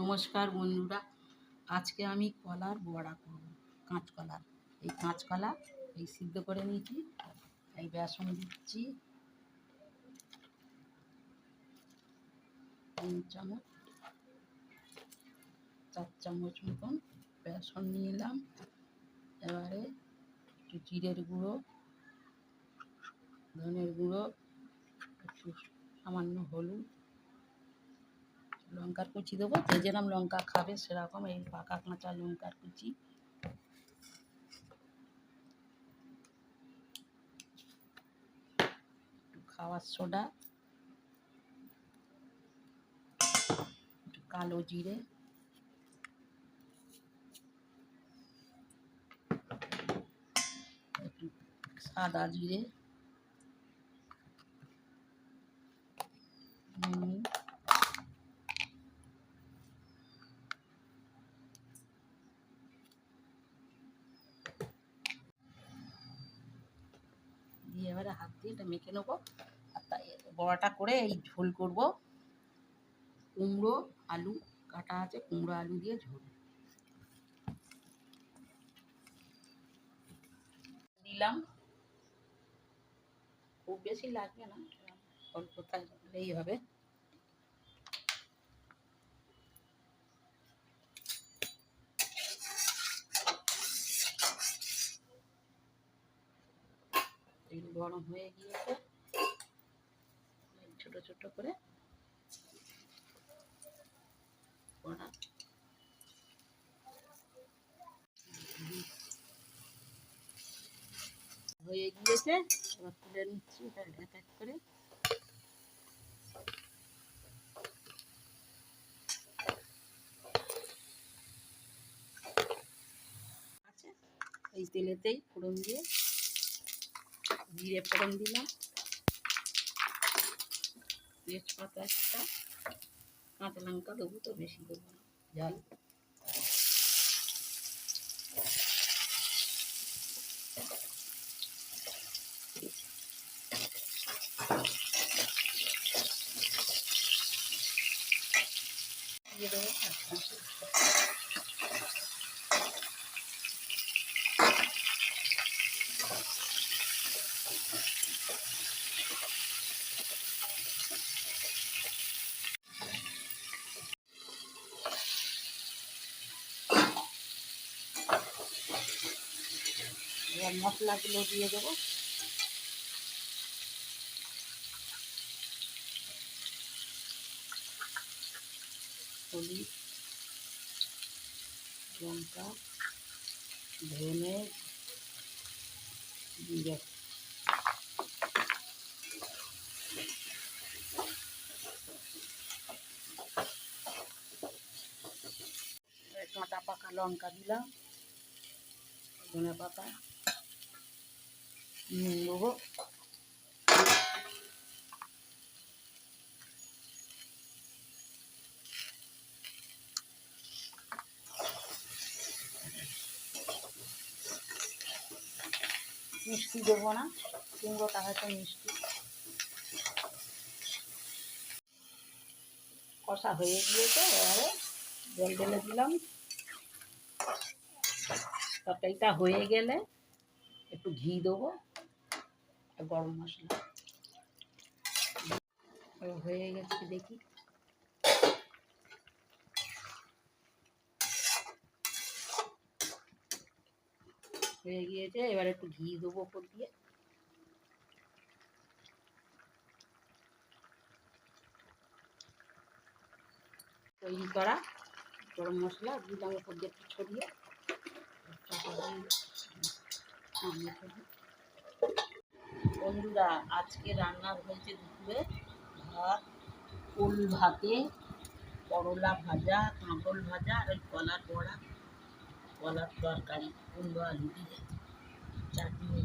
নমস্কার বন্ধুরা, আজকে আমি কলার বড়া করব, কাঁচকলার। এই কাঁচকলা এই সিদ্ধ করে নিয়েছি, এই বেসন দিচ্ছি। তিন চামচ, চার চামচ মতন বেসন নিয়ে এলাম। এবারে একটু জিরের গুঁড়ো, ধনের গুঁড়ো, একটু সামান্য হলুদ লঙ্কার কুচি দেবো, যে যেরকম লঙ্কা খাবে সেরকম এই পাকা কাঁচা লঙ্কার কুচি। খাওয়ার সোডা কালো জিরে, সাদা জিরে, নুন দিয়ে এবারে হাত দিয়ে এটা মেখে নেব। আর বড়াটা করে এই ঝোল করব। কুমড়ো, আলু, কাটা আছে, কুমড়ো, আলু দিয়ে ঝোল। দিলাম। খুব বেশি লাগবে না অল্প থাকলেই হবে। তেল গরম হয়ে গিয়েছে। ছোট ছোট করে হয়ে গিয়েছে। এবার তুলে নিচ্ছি এক এক করে। এই তেলেতেই ফোড়ন দিয়ে জিরে ফোড়ন দিলাম। তেজপাতা একটা কাঁচা লঙ্কা দেবো তো বেশি দেবো না। ঝাল দিয়ে দেবো এবার মশলাগুলো দিয়ে দেবো। হলুদ লঙ্কা ধনে জিরে। লঙ্কা দিলাম, ধনে পাতা, নুন দেবো। মিষ্টি দেবো না, কুমড়োটা হয়তো মিষ্টি। কষা হয়ে গিয়েছে, এবারে জল ঢেলে দিলাম। তরকারিটা হয়ে গেলে একটু ঘি দেবো আর গরম মশলা। হয়ে গেছে দেখি। হয়ে গিয়েছে, এবার একটু ঘি দেবো ওপর দিয়ে। তৈরি করা গরম মশলা দিলাম ওপর দিয়ে ছড়িয়ে। বন্ধুরা, আজকে রান্না হয়েছে দুপুরে ভাত, ফুল ভাতে, করলা ভাজা কাঁকল ভাজা আর ওই কলার বড়া কলার তরকারি, কুমড়ো আলু দিয়ে চাটনি